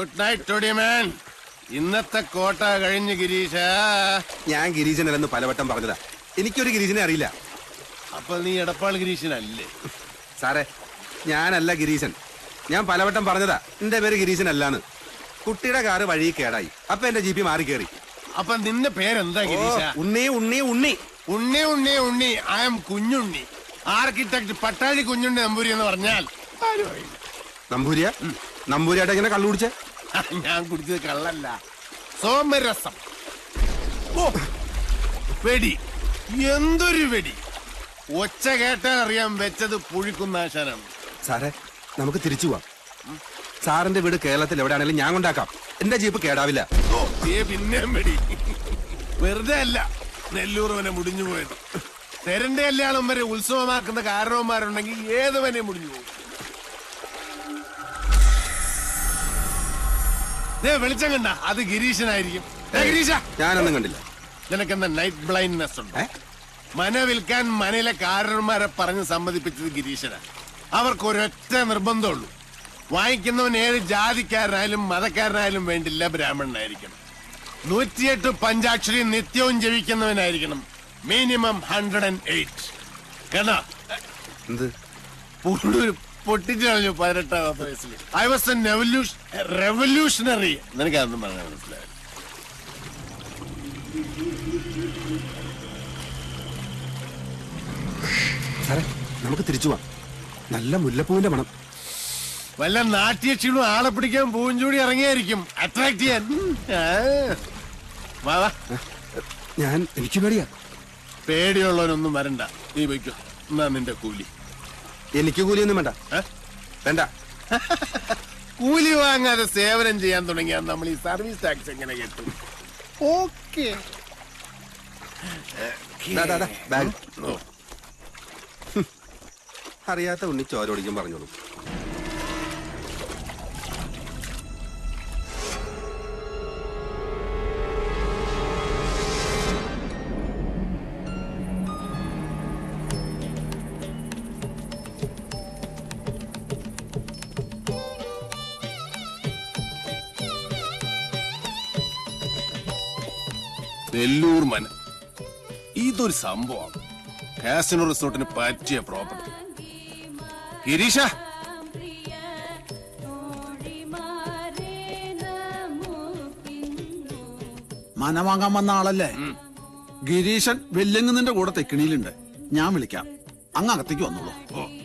Good night ടോഡിയമാൻ ഇന്നത്തെ കോട്ട കഴിഞ്ഞ് ഗിരീഷ ഞാൻ ഗിരീശനല്ലെന്ന് പലവട്ടം പറഞ്ഞതാ. എനിക്കൊരു ഗിരീശനെ അറിയില്ല. അപ്പൊ നീ എടപ്പാൾ ഗിരീശനല്ലേ? സാറേ ഞാനല്ല ഗിരീശൻ. ഞാൻ പലവട്ടം പറഞ്ഞതാ എന്റെ പേര് ഗിരീശൻ അല്ലാന്ന് കുട്ടിയുടെ കാറ് വഴി കേടായി. അപ്പൊ എന്റെ ജി പി മാറി കയറി അപ്പൊ നിന്റെ പേരെന്താ ഗിരീശ? Unni Unni Unni. Unni Unni Unni. I am Kunjunni. Architect Pattazhi Kunjunni Namboori എന്ന് പറഞ്ഞാൽ. നമ്പൂരിയ? നമ്പൂരിയായിട്ട് എങ്ങനെ കള്ളു കുടിച്ചേ? ഞാൻ കുടിച്ചത് കള്ളല്ല. സോമരസം. ഓ വെടി. എന്തൊരു വെടി. ഒച്ച കേട്ടാൽ അറിയാൻ വെച്ചത് പുഴിക്കുന്നാശാനാണ് സാറേ നമുക്ക് തിരിച്ചു പോവാം. സാറിന്റെ വീട് കേരളത്തിൽ എവിടെയാണെങ്കിലും ഞാൻ കൊണ്ടാക്കാം. എന്റെ ജീപ്പ് കേടാവില്ല. ഓ പിന്നെയും വെടി. വെറുതെ അല്ല നെല്ലൂർ വനെ മുടിഞ്ഞു പോയത്. തെരന്റെ കല്യാണം വരെ ഉത്സവമാക്കുന്ന കാരണവന്മാരുണ്ടെങ്കിൽ ഏത് വനെ മുടിഞ്ഞു പോകും. വെളിച്ചം കണ്ട. അത് ഗിരീശനായിരിക്കും. ഗിരീശ. ഞാനൊന്നും കണ്ടില്ല. നിനക്കെന്താ നൈറ്റ് ബ്ലൈൻഡ്നെസ് ഉണ്ട്? മന വിൽക്കാൻ മനയിലെ കാരന്മാരെ പറഞ്ഞ് സമ്മതിപ്പിച്ചത് ഗിരീശനാണ് അവർക്ക് ഒരൊറ്റ നിർബന്ധമുള്ളൂ. വാങ്ങിക്കുന്നവൻ ഏത് ജാതിക്കാരനായാലും മതക്കാരനായാലും വേണ്ടില്ല ബ്രാഹ്മണനായിരിക്കണം. നൂറ്റിയെട്ട് പഞ്ചാക്ഷരി നിത്യവും ജപിക്കുന്നവനായിരിക്കണം. മിനിമം ഹൺഡ്രഡ് ആൻഡ് എയ്റ്റ് കേട്ടോ പൊട്ടിച്ചു പതിനെട്ടാം വയസ്സിൽ ഐ വാസ് റെവല്യൂഷണറി നിനക്കതൊന്നും പറഞ്ഞാൽ മനസ്സിലായി സാറേ നമുക്ക് തിരിച്ചു പോവാം. നല്ല മുല്ലപ്പൂവിന്റെ മണം. വല്ല നാട്യക്ഷീണും ആളെ പിടിക്കാൻ പൂഞ്ചൂടി ഇറങ്ങിയായിരിക്കും. അട്രാക്ട് ചെയ്യാൻ. വാ ഞാൻ എനിക്ക് പേടിയാ. പേടിയുള്ളവനൊന്നും വരണ്ട. നീ വയ്ക്കും എന്നാ നിന്റെ കൂലി. എനിക്ക് കൂലിയൊന്നും വേണ്ട. വേണ്ട. കൂലി വാങ്ങാതെ സേവനം ചെയ്യാൻ തുടങ്ങിയാൽ നമ്മൾ ഈ സർവീസ് ടാക്സ് എങ്ങനെ കിട്ടും? ഓക്കെ. അറിയാത്ത ഉണ്ണി ചോരോടിക്കും പറഞ്ഞോളൂ. നെല്ലൂർ മന. ഇതൊരു സംഭവമാണ്. കാസിനോ റിസോർട്ടിന് പറ്റിയ പ്രോപ്പർട്ടി ഗിരീഷ! മന വാങ്ങാൻ വന്ന ആളല്ലേ? ഗിരീശൻ വെല്ലങ്ങുന്നതിന്റെ കൂടെ തെക്കിണിയിലുണ്ട്. ഞാൻ വിളിക്കാം. അങ്ങ് അകത്തേക്ക് വന്നോളൂ.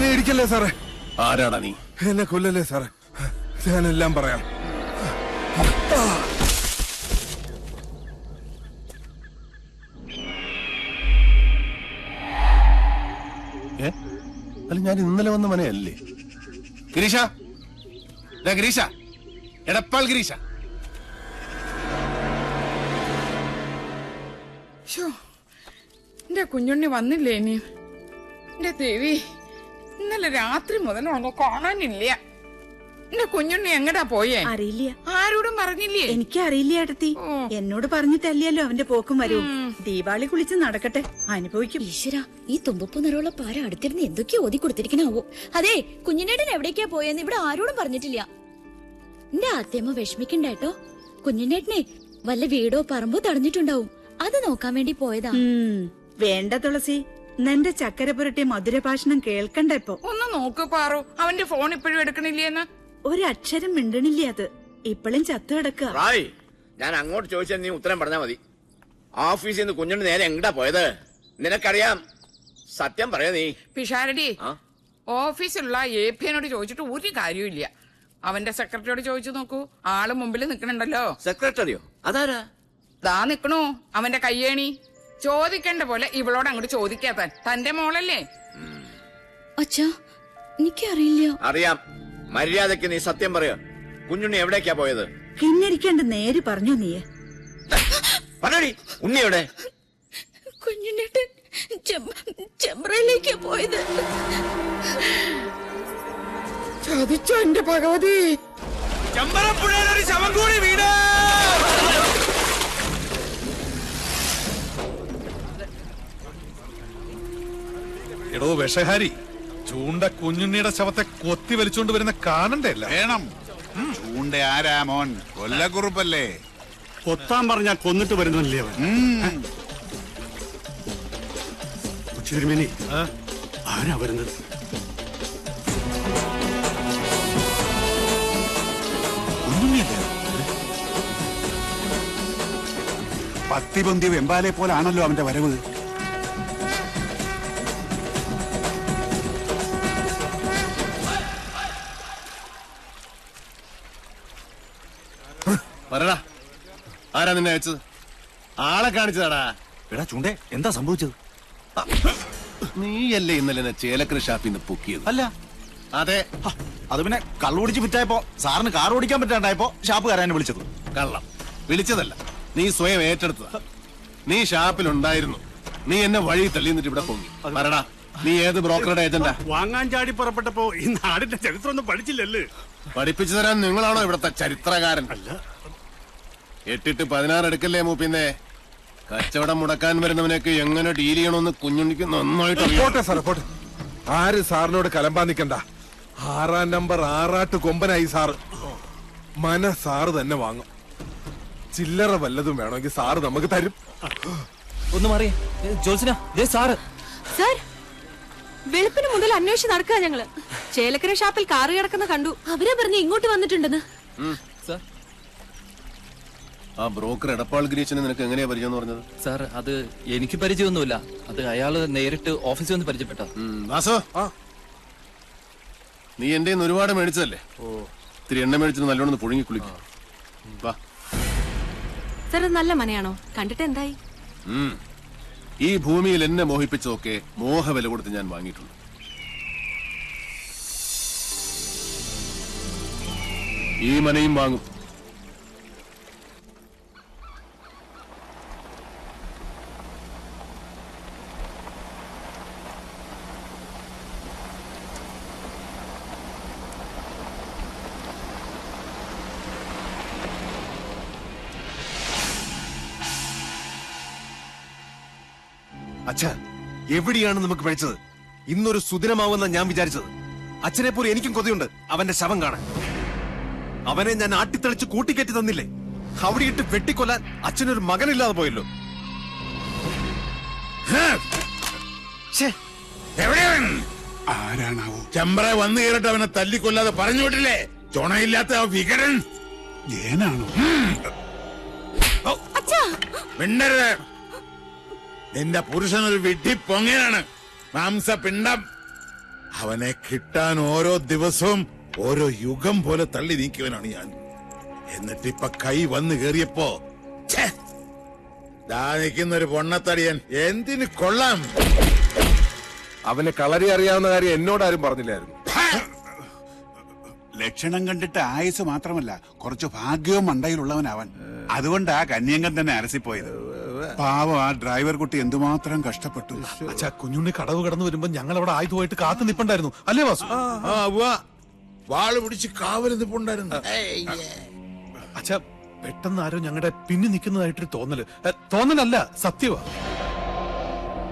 എന്നെ ഇടിക്കല്ലേ സാറേ? ആരാടാ നീ? എന്നെ കൊല്ലല്ലേ സാറേ? ഞാനെല്ലാം പറയാം. ഏ? അല്ല ഞാൻ ഇന്നലെ വന്ന മനയല്ലേ? ഗിരീഷ? ഗിരീഷ. എടപ്പാൾ ഗിരീഷ. ശോ, എന്റെ കുഞ്ഞുണ്ണി വന്നില്ലേ ഇനി? എന്റെ ദേവി. ഇന്നലെ രാത്രി മുതൽ അവനെ കാണാനില്ല. എന്റെ കുഞ്ഞുണ്ണി എങ്ങടാ പോയേ? അറിയില്ല. ആരോടും പറഞ്ഞില്ലേ? എനിക്ക് അറിയില്ല ഏട്ടത്തി എന്നോട് പറഞ്ഞിട്ടല്ലല്ലോ അവന്റെ പോക്കും വരും ദീപാളി കുളിച്ച് നടക്കട്ടെ. അനുഭവിക്കും. ഈശ്വര ഈ തുമ്പപ്പൂ നിറമുള്ള പാര അടുത്തിരുന്ന് എന്തൊക്കെയോ ഓതി കൊടുത്തിരിക്കണാവോ? അതെ കുഞ്ഞിനേട്ടൻ എവിടേക്കാ പോയെന്ന് ഇവിടെ ആരോടും പറഞ്ഞിട്ടില്ല. എന്റെ ആദ്യമ്മ വിഷമിക്കണ്ടേട്ടോ കുഞ്ഞിനേട്ടനെ വല്ല വീടോ പറമ്പോ തടഞ്ഞിട്ടുണ്ടാവും. അത് നോക്കാൻ വേണ്ടി പോയതാ. ഉം, വേണ്ട തുളസി. നിന്റെ ചക്കരപുരട്ടി മധുരഭാഷണം കേൾക്കണ്ട ഇപ്പൊ. ഒന്ന് നോക്ക് പാറു അവന്റെ ഫോൺ ഇപ്പോഴും എടുക്കണില്ലേന്ന്? അക്ഷരം മിണ്ടണില്ല അത്? ഇപ്പോഴും ചത്തു കിടക്കുക റായ് ഞാൻ അങ്ങോട്ട് ചോദിച്ചാൽ നീ ഉത്തരം പറഞ്ഞാ മതി. ഓഫീസിൽ നിന്ന് കുഞ്ഞുണ്ട് നേരെ എങ്ങടാ പോയത്? നിനക്കറിയാം സത്യം പറയാ നീ. പിഷാരടി ആ? ഓഫീസിലുള്ള എ പി എന്നോട് ചോദിച്ചിട്ട് ഒരു കാര്യമില്ല അവന്റെ സെക്രട്ടറിയോട് ചോദിച്ചു നോക്കൂ. ആൾ മുമ്പിൽ നിക്കണുണ്ടല്ലോ. സെക്രട്ടറിയോ? അതാരാ? ദാ നിക്കണു അവന്റെ കയ്യേണി. ചോദിക്കേണ്ട പോലെ ഇവളോട് അങ്ങോട്ട് ചോദിക്കാത്താൻ തന്റെ മോളല്ലേ? അച്ഛാ എനിക്കറിയില്ല. അറിയാം. മര്യാദയ്ക്ക് നീ സത്യം പറയോ. കുഞ്ഞുണ്ണി എവിടേക്കാ പോയത്? കിന്നരിക്കാണ്ട് നേര് പറഞ്ഞു നീ പറയടി ഉണ്ണി എവിടെ? കുഞ്ഞുണ്ണിട്ട് ചെമ്പ്രയിലേക്കാ പോയത്. ചതിച്ചോ എന്റെ ഭഗവതി. ചമ്പരപ്പുഴയിലൊരു ശവം കൂടി വീട് എടോ വിഷഹാരി. ചൂണ്ട കുഞ്ഞുണ്ണിയുടെ ശവത്തെ കൊത്തി വലിച്ചുകൊണ്ട് വരുന്ന കാണണ്ടേ അല്ല വേണം ചൂണ്ട ആരാ മോൻ? കൊല്ലക്കുറുപ്പല്ലേ? കൊത്താൻ പറഞ്ഞാ കൊന്നിട്ട് വരുന്നില്ലേ അവൻ? ആരാ വരുന്നത്? പത്തിപൊന്തി വെമ്പാലെ വെമ്പാലെ പോലാണല്ലോ അവന്റെ വരവ്. ആരാ നിന്നെ അയച്ചത് ആളെ കാണിച്ചതാടാ. എടാ ചൂണ്ടേ എന്താ സംഭവിച്ചത്? നീയല്ലേ ഇന്നലെ എന്നെ ചേലക്കര ഷാപ്പിൽ നിന്ന് പൊക്കിയത്? അല്ല. അതെ. ഹ, അത് പിന്നെ കള്ളുപിടിച്ച് വിറ്റായപ്പോ സാറിന് കാർ ഓടിക്കാൻ പറ്റാണ്ടായപ്പോ ഷാപ്പുകാരനെ വിളിച്ചത്. കള്ളം. വിളിച്ചതല്ല. നീ സ്വയം ഏറ്റെടുത്തതാ. നീ ഷാപ്പിൽ ഉണ്ടായിരുന്നു നീ എന്നെ വഴി തള്ളി എന്നിട്ട് ഇവിടെ പൊങ്ങി. പറടാ നീ ഏത് ബ്രോക്കറുടെ ഏജന്റാ വാങ്ങാൻ ചാടി പുറപ്പെട്ടപ്പോ ഈ നാടിന്റെ ചരിത്രം ഒന്നും പഠിച്ചില്ലല്ലേ? പഠിപ്പിച്ചു തരാൻ നിങ്ങളാണോ ഇവിടത്തെ ചരിത്രകാരൻ? എട്ടിട്ട് പതിനാറ് എടുക്കല്ലേ മൂപ്പിന്നെ? കച്ചവടം മുടക്കാൻ വരുന്നവനൊക്കെ എങ്ങനെ ഡീൽ ചെയ്യണമെന്ന് കുഞ്ഞുണ്ണിക്ക് നന്നായിട്ട് അറിയാം. പോട്ടെ സാറേ പോട്ടെ. ആര് സാറിനോട് കലമ്പാൻ നിൽക്കണ്ട ആറാം നമ്പർ ആറാട്ട് കൊമ്പനായി സാറ്. മന സാറ് തന്നെ വാങ്ങും. ചില്ലറ വല്ലതും വേണമെങ്കിൽ സാറ് നമുക്ക് തരും. ഒന്ന് മാറി. ജോത്സന ദേ സാറ്. സാർ വെളുപ്പിന് മുതൽ അന്വേഷിച്ച് നടക്കുക ഞങ്ങൾ. ചേലക്കര ഷാപ്പിൽ കാറ് കിടക്കുന്ന കണ്ടു. അവരെ പറഞ്ഞ് ഇങ്ങോട്ട് വന്നിട്ടുണ്ടെന്ന്. സാർ ആ ബ്രോക്കർ എടപ്പാൾ ഗിരീശനെ നിനക്ക് എങ്ങനെയാ പരിചയം എന്ന് പറഞ്ഞത്? സാർ അത് എനിക്ക് പരിചയമൊന്നുമില്ല. അത് അയാൾ നേരിട്ട് ഓഫീസിൽ വന്ന് പരിചയപ്പെട്ട? വാസു. നീ എന്റെ ഒരുപാട് മേടിച്ചല്ലേ ഇത്തിരി എണ്ണ മേടിച്ചിട്ട് നല്ലോണം ഒന്ന് പുഴുങ്ങി കുളിക്കും. വാ. സാർ നല്ല മനയാണോ കണ്ടിട്ട് എന്തായി? ഈ ഭൂമിയിൽ എന്നെ മോഹിപ്പിച്ചതൊക്കെ മോഹവില കൊടുത്ത് ഞാൻ വാങ്ങിയിട്ടുണ്ട്. ഈ മനയും വാങ്ങും. അച്ഛ എവിടെയാണ് നമുക്ക് പഴിച്ചത് ഇന്നൊരു സുദിനമാവുന്ന ഞാൻ വിചാരിച്ചത്. അച്ഛനെ പോലെ എനിക്കും കൊതിയുണ്ട്. അവന്റെ ശവം കാണാൻ. അവനെ ഞാൻ ആട്ടിത്തെളിച്ച് കൂട്ടിക്കയറ്റി തന്നില്ലേ? അവിടെ ഇട്ട് വെട്ടിക്കൊല്ലാൻ അച്ഛനൊരു മകനില്ലാതെ പോയല്ലോ. ആരാണാവോ? ചെമ്പ്ര വന്നു കയറിട്ട് അവനെ തല്ലിക്കൊല്ലാതെ പറഞ്ഞു വിട്ടില്ലേ? ചുണയില്ലാത്ത ആ വികരൻ. ഏനാണോ? മിണ്ടരുത്. നിന്റെ ഒരു വിഡ്ഢി പൊങ്ങയാണ് മാംസപിണ്ഡം അവനെ കിട്ടാൻ ഓരോ ദിവസവും ഓരോ യുഗം പോലെ തള്ളി നീക്കിയവനാണ് ഞാൻ. എന്നിട്ടിപ്പ കൈ വന്നു കേറിയപ്പോ ഛേ, ദാ നിൽക്കുന്ന ഒരു പൊണ്ണത്തടിയൻ. എന്തിനു കൊള്ളാം? അവന് കളരി അറിയാവുന്ന കാര്യം എന്നോട് ആരും പറഞ്ഞില്ലായിരുന്നു ലക്ഷണം കണ്ടിട്ട് ആയുസ് മാത്രമല്ല കുറച്ച് ഭാഗ്യവും അതുകൊണ്ട് ആ കന്യങ്കൻ തന്നെ അലസിപ്പോയത് പാവം ആ ഡ്രൈവർ കുട്ടി എന്തുമാത്രം കഷ്ടപ്പെട്ടു. അച്ഛാ കുഞ്ഞുണ്ണി കടവ് കടന്നു വരുമ്പോ ഞങ്ങൾ അവിടെ ആയുധമായിട്ട് കാത്തു നിപ്പണ്ടായിരുന്നു. അല്ലേ വാസു? ആ ഉവ്വ. വാൾ പിടിച്ച് കാവൽ നിപ്പുണ്ടായിരുന്നു. അച്ഛാ പെട്ടെന്ന് ആരോ ഞങ്ങളുടെ പിന്നി നിൽക്കുന്നതായിട്ടൊരു തോന്നൽ. തോന്നലല്ല സത്യവാ.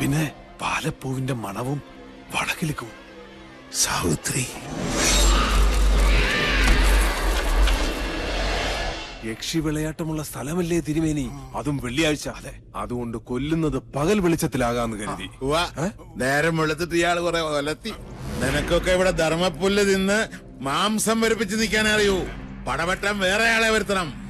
പിന്നെ പാലപ്പൂവിന്റെ മണവും വടക്കിലേക്കും സാവിത്രി. യക്ഷി വിളയാട്ടമുള്ള സ്ഥലമല്ലേ തിരുമേനി? അതും വെള്ളിയാഴ്ച. അതെ. അതുകൊണ്ട് കൊല്ലുന്നത് പകൽ വെളിച്ചത്തിലാകാന്ന് കരുതി. നേരം വെളുത്തിട്ട് ഇയാൾ കുറെ ഒലത്തി. നിനക്കൊക്കെ ഇവിടെ ധർമ്മപ്പുല്ല് തിന്ന് മാംസം വരിപ്പിച്ച് നിൽക്കാൻ അറിയൂ പടവട്ടം വേറെ ആളെ വരുത്തണം.